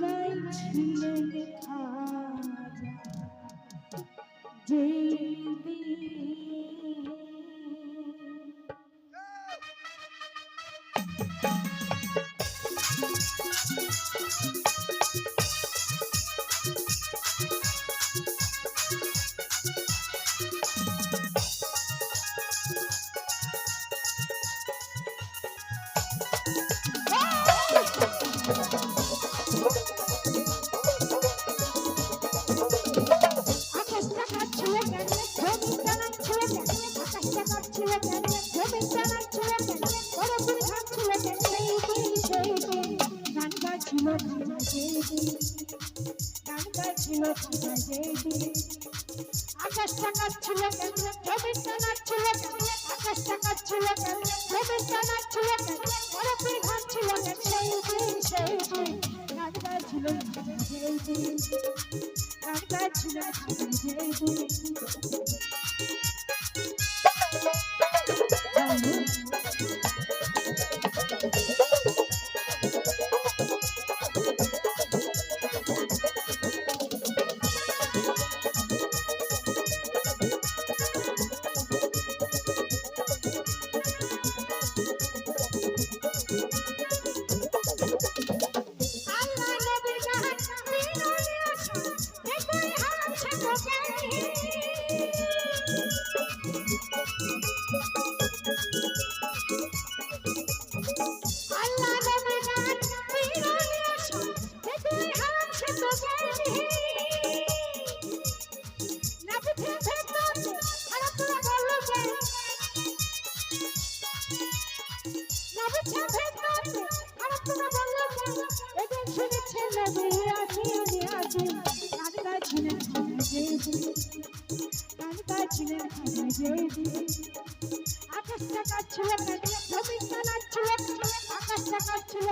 তাই ছিল লেখা যে দিন আকাশটা কাটছিল কেন জমিটা নাচছিল কেন আকাশটা কাটছিল কেন জমিটা নাচছিল কেন কেন বরফের ঘাটছিল কেন সেই দিন সেই দিন গান গাইছিল সেই দিন গান গাইছিল সেই দিন আকাশটা কাটছিল জমিটা নাচছিল আকাশটা কাটছিল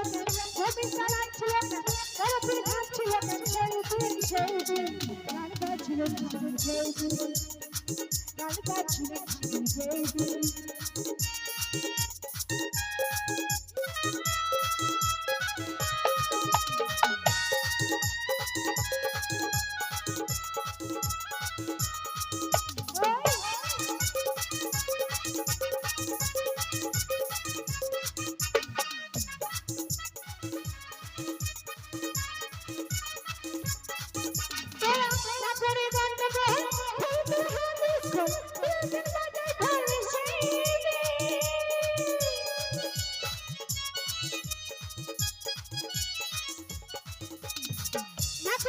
জমিটা নাচছিল কেন বরফের ঘাটছিল কেন সেই দিন সেই দিন গান গাইছিলেন খাজা জেদি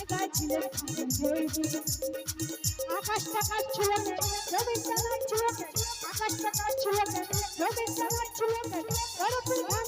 খাজা জেদি আকাশটা কাটছিল জমিটা কেন আকাশটা কাটছিল জমিটা নাচছিল